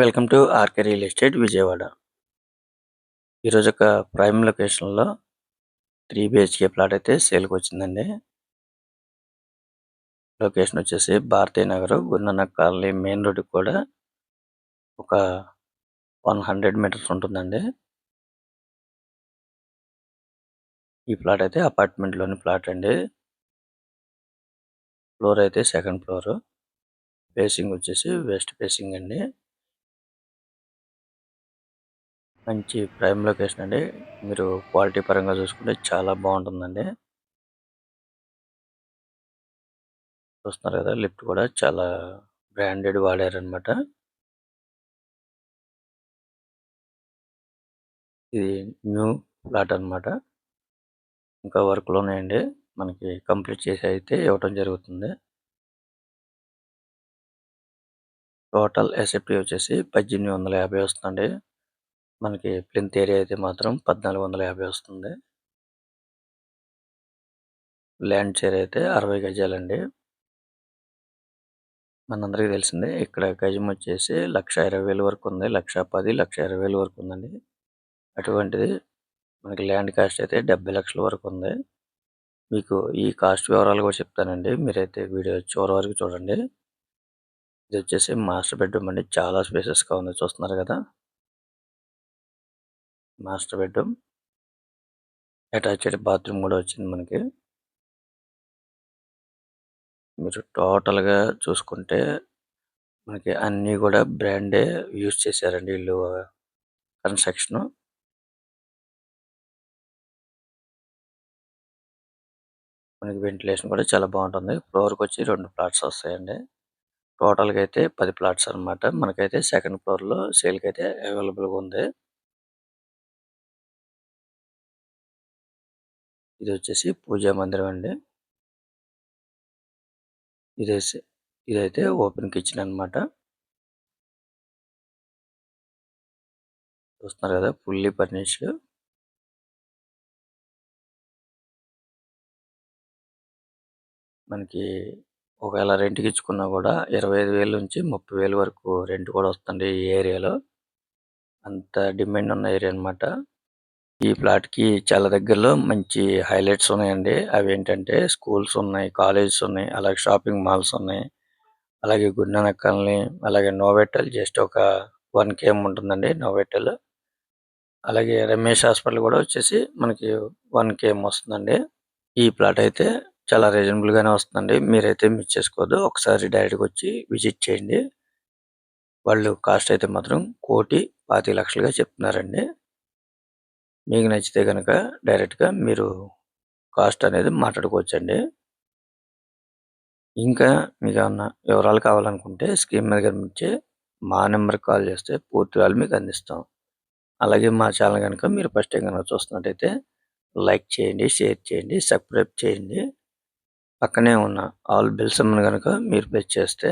Welcome to R K real estate Vijayawada. ఈరోజు ఒక prime లొకేషన్లో త్రీ బిహెచ్కే ప్లాట్ అయితే సేల్కి వచ్చిందండి. లొకేషన్ వచ్చేసి Bharatiya Nagar గున్నన colony main road కూడా ఒక వన్ హండ్రెడ్ మీటర్స్ ఉంటుందండి. ఈ ప్లాట్ అయితే అపార్ట్మెంట్లోని ప్లాట్ అండి. ఫ్లోర్ అయితే సెకండ్ ఫ్లోర్. ఫేసింగ్ వచ్చేసి వెస్ట్ ఫేసింగ్ అండి. మంచి ప్రైమ్ లొకేషన్ అండి. మీరు క్వాలిటీ పరంగా చూసుకుంటే చాలా బాగుంటుందండి. చూస్తున్నారు కదా లిఫ్ట్ కూడా చాలా బ్రాండెడ్ వాడారనమాట ఇది న్యూ ఫ్లాట్ అనమాట ఇంకా వర్క్లు ఉన్నాయండి. మనకి కంప్లీట్ చేసి అయితే ఇవ్వటం జరుగుతుంది. టోటల్ ఎస్ఎఫ్టీ వచ్చేసి పద్దెనిమిది వందల యాభై వస్తుందండి. మనకి ప్లింత్ ఏరియా అయితే మాత్రం పద్నాలుగు వందల యాభై వస్తుంది. ల్యాండ్ షేర్ అయితే అరవై గజాలండి. మనందరికీ తెలిసిందే ఇక్కడ గజం వచ్చేసి లక్ష ఇరవై వేలు వరకు ఉంది. లక్ష పది లక్ష ఇరవై వేలు వరకు ఉందండి. అటువంటిది మనకి ల్యాండ్ కాస్ట్ అయితే డెబ్బై లక్షల వరకు ఉంది. మీకు ఈ కాస్ట్ వివరాలు కూడా చెప్తానండి. మీరైతే వీడియో చివరి వరకు చూడండి. ఇది వచ్చేసి మాస్టర్ బెడ్రూమ్ అండి. చాలా స్పేసెస్గా ఉంది. చూస్తున్నారు కదా. Master bedroom. అటాచ్డ్ బాత్రూమ్ కూడా వచ్చింది మనకి. మీరు టోటల్గా చూసుకుంటే మనకి అన్నీ కూడా బ్రాండే యూజ్ చేశారండి ఇల్లు కన్స్ట్రక్షన్. మనకి వెంటిలేషన్ కూడా చాలా బాగుంటుంది. ఫ్లోర్కి వచ్చి రెండు ప్లాట్స్ వస్తాయండి. టోటల్గా అయితే పది ప్లాట్స్ అనమాట మనకైతే సెకండ్ ఫ్లోర్లో సేల్కి అయితే అవైలబుల్గా ఉంది. ఇది వచ్చేసి పూజా మందిరం అండి. ఇదేసి ఇదైతే ఓపెన్ కిచెన్ అనమాట చూస్తున్నారు కదా ఫుల్లీ ఫర్నిష్డ్. మనకి ఒకవేళ రెంట్కి ఇచ్చుకున్నా కూడా ఇరవై ఐదు వేల నుంచి ముప్పై వేలు వరకు రెంట్ కూడా వస్తుంది ఈ ఏరియాలో. అంత డిమాండ్ ఉన్న ఏరియా అనమాట ఈ ప్లాట్కి చాలా దగ్గరలో మంచి హైలైట్స్ ఉన్నాయండి. అవి ఏంటంటే స్కూల్స్ ఉన్నాయి కాలేజెస్ ఉన్నాయి అలాగే షాపింగ్ మాల్స్ ఉన్నాయి అలాగే గుండెనక్కల్ని అలాగే నోవెటల్ జస్ట్ ఒక వన్ కేఎం ఉంటుందండి నోవెటల్ అలాగే రమేష్ హాస్పిటల్ కూడా వచ్చేసి మనకి వన్ కేఎం వస్తుందండి. ఈ ప్లాట్ అయితే చాలా రీజనబుల్ గానే వస్తుందండి. మీరైతే మిస్ చేసుకోవద్దు. ఒకసారి డైరెక్ట్గా వచ్చి విజిట్ చేయండి. వాళ్ళు కాస్ట్ అయితే మాత్రం కోటి పాతి లక్షలుగా చెప్తున్నారండి. మీకు నచ్చితే కనుక డైరెక్ట్గా మీరు కాస్ట్ అనేది మాట్లాడుకోవచ్చండి. ఇంకా మీకు ఏమన్నా వివరాలు కావాలనుకుంటే స్కీమ్ మీద కనిపించే మా నెంబర్కి కాల్ చేస్తే పూర్తి వాళ్ళు మీకు అందిస్తాం. అలాగే మా ఛానల్ కనుక మీరు ఫస్ట్ టైం కనుక చూస్తున్నట్టయితే లైక్ చేయండి షేర్ చేయండి సబ్స్క్రైబ్ చేయండి. పక్కనే ఉన్న ఆల్ బిల్స్ కనుక మీరు ప్రెస్ చేస్తే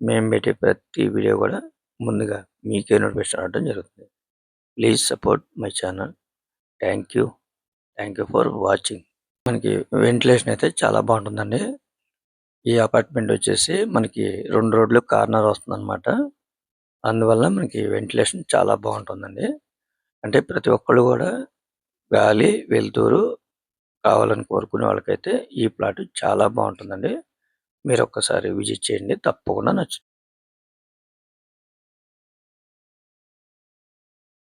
మేము పెట్టే ప్రతి వీడియో కూడా ముందుగా మీకే నోటిఫికేషన్ రావడం జరుగుతుంది. Please support my channel. Thank you. Thank you for watching. మనకి వెంటిలేషన్ అయితే చాలా బాగుంటుందండి. ఈ అపార్ట్మెంట్ వచ్చేసి మనకి రెండు రోడ్లు కార్నర్ వస్తుంది అనమాట అందువల్ల మనకి వెంటిలేషన్ చాలా బాగుంటుందండి. అంటే ప్రతి ఒక్కళ్ళు కూడా గాలి వెలుతురు కావాలని కోరుకునే వాళ్ళకైతే ఈ ప్లాట్ చాలా బాగుంటుందండి. మీరు ఒక్కసారి విజిట్ చేయండి. తప్పకుండా నచ్చు